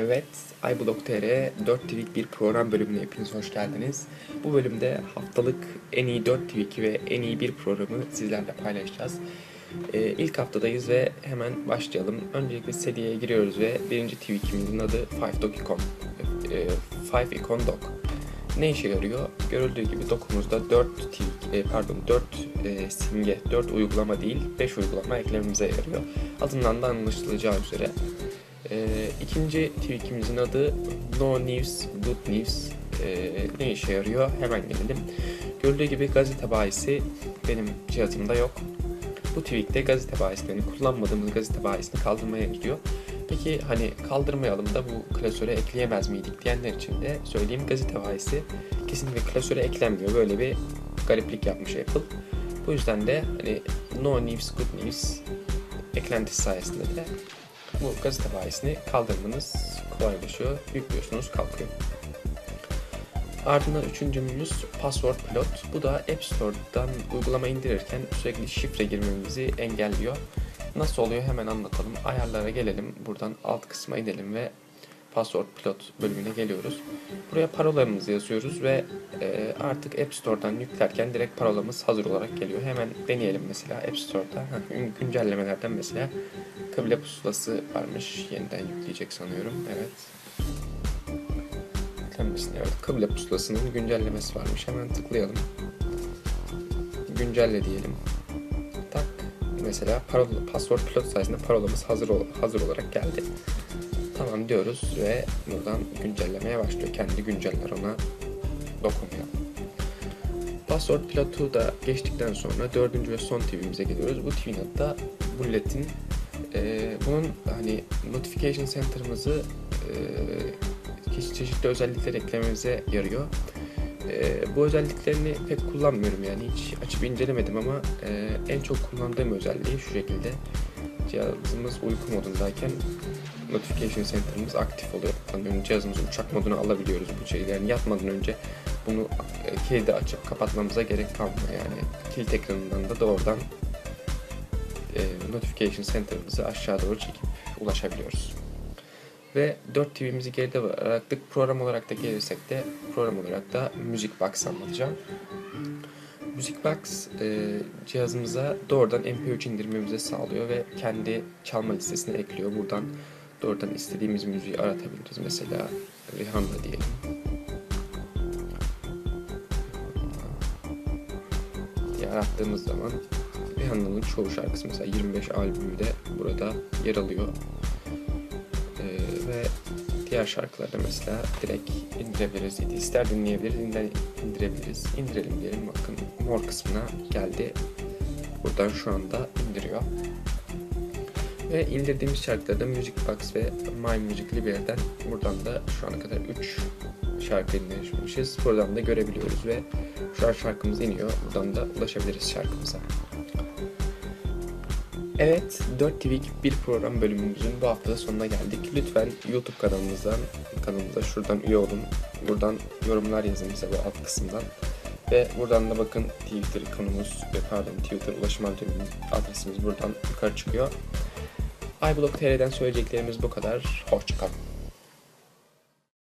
Evet, iBlog.tr 4 tweak bir program bölümüne hepiniz hoş geldiniz. Bu bölümde haftalık en iyi 4 tweak ve en iyi bir programı sizlerle paylaşacağız. Ee, ilk haftadayız ve hemen başlayalım. Öncelikle seriye giriyoruz ve birinci tweakimizin adı 5Doc Ee, 5 Icon Doc. Ne işe yarıyor? Görüldüğü gibi dokumuzda 4 tweak, e, pardon 4 e, simge, 4 uygulama değil 5 uygulama eklememize yarıyor. Adından da anlaşılacağı üzere ee, ikinci tweakimizin adı No News, Good News. Ee, ne işe yarıyor? Hemen gelelim. Gördüğü gibi gazete bahisi benim cihazımda yok. Bu tweakte gazete bahislerini, kullanmadığımız gazete bahisini kaldırmaya gidiyor. Peki hani kaldırmayalım da bu klasöre ekleyemez miydik diyenler için de söyleyeyim gazete bahisi kesinlikle klasöre eklenmiyor. Böyle bir gariplik yapmış Apple. Bu yüzden de hani No News, Good News eklentisi sayesinde de bu gazete bahisini kaldırmanız kolaylaşıyor. Yüklüyorsunuz kalkıyor. Ardından üçüncümüz Password Pilot. Bu da App Store'dan uygulama indirirken sürekli şifre girmemizi engelliyor. Nasıl oluyor hemen anlatalım. Ayarlara gelelim. Buradan alt kısma inelim ve Password Pilot bölümüne geliyoruz. Buraya parolamızı yazıyoruz ve e, artık App Store'dan yüklerken direkt parolamız hazır olarak geliyor. Hemen deneyelim mesela App Store'da. Heh, güncellemelerden mesela kıble pusulası varmış. Yeniden yükleyecek sanıyorum. Evet. Yüklenmesine evet. Kıble pusulasının güncellemesi varmış. Hemen tıklayalım. Güncelle diyelim. Tak. Mesela parola, password pilot sayesinde parolamız hazır hazır olarak geldi. Tamam diyoruz ve buradan güncellemeye başlıyor. Kendi günceller ona dokunuyor. Password pilotu da geçtikten sonra dördüncü ve son TV'mize geliyoruz. Bu TV'nin adı da Bullet'in e, bunun hani notification center'ımızı e, çeşitli özellikler eklememize yarıyor. E, bu özelliklerini pek kullanmıyorum yani hiç açıp incelemedim ama e, en çok kullandığım özelliği şu şekilde cihazımız uyku modundayken notification center'ımız aktif oluyor. Yani cihazımızın uçak modunu alabiliyoruz bu şeyi. Yani yatmadan önce bunu e, kilidi açıp kapatmamıza gerek kalmıyor yani. Kilit ekranından da doğrudan e, notification center'ımızı aşağı doğru çekip ulaşabiliyoruz. Ve 4 TV'mizi geride bıraktık. Program olarak da gelirsek de program olarak da Music Box anlatacağım. Music Box e, cihazımıza doğrudan MP3 indirmemizi sağlıyor ve kendi çalma listesine ekliyor. Buradan doğrudan istediğimiz müziği aratabiliriz. Mesela Rihanna diyelim. diye arattığımız zaman Rihanna'nın çoğu şarkısı mesela 25 albümü de burada yer alıyor. Ee, ve diğer şarkılarda mesela direkt indirebiliriz. İster dinleyebiliriz, indirebiliriz. İndirelim diyelim. Bakın mor kısmına geldi. Buradan şu anda indiriyor. Ve indirdiğimiz şarkılarda Music Box ve My Music Library'den buradan da şu ana kadar 3 şarkı indirmişiz. Buradan da görebiliyoruz ve şu an şarkımız iniyor. Buradan da ulaşabiliriz şarkımıza. Evet, 4 TV'lik bir program bölümümüzün bu haftada sonuna geldik. Lütfen YouTube kanalımızdan, kanalımıza şuradan üye olun. Buradan yorumlar yazın bize bu alt kısımdan. Ve buradan da bakın Twitter ve pardon Twitter ulaşım adresimiz buradan yukarı çıkıyor. iBlog.tr'den söyleyeceklerimiz bu kadar. Hoşçakalın.